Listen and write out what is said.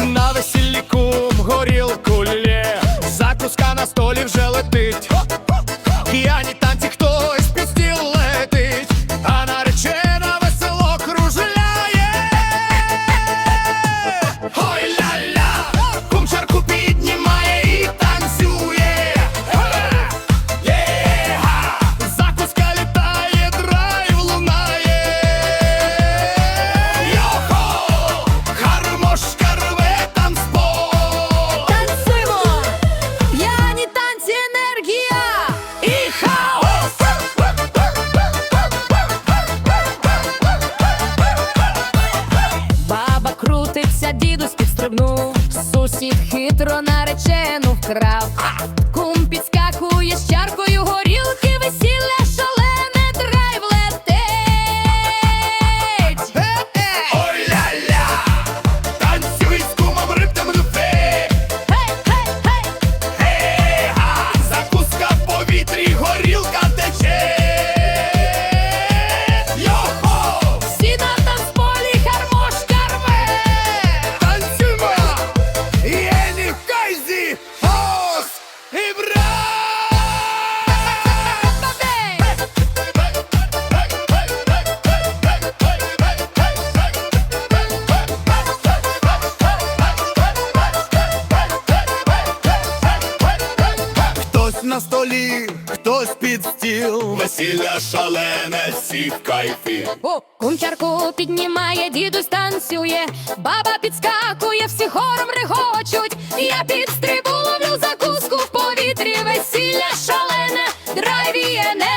На весіллі кум горілку лє. Закуска на столі вже летить Баба крутиться, дідусь підстрибнув, сусід хитро наречену вкрав. Кум підскакує з чаркою горілки, на столі, хтось під стіл, весілля шалене, всі в кайфі. О, кумчарку піднімає, дідусь танцює, баба підскакує, всі хором регочуть. Я підстрибую, закуску в повітрі, весілля шалене, драйвіє не.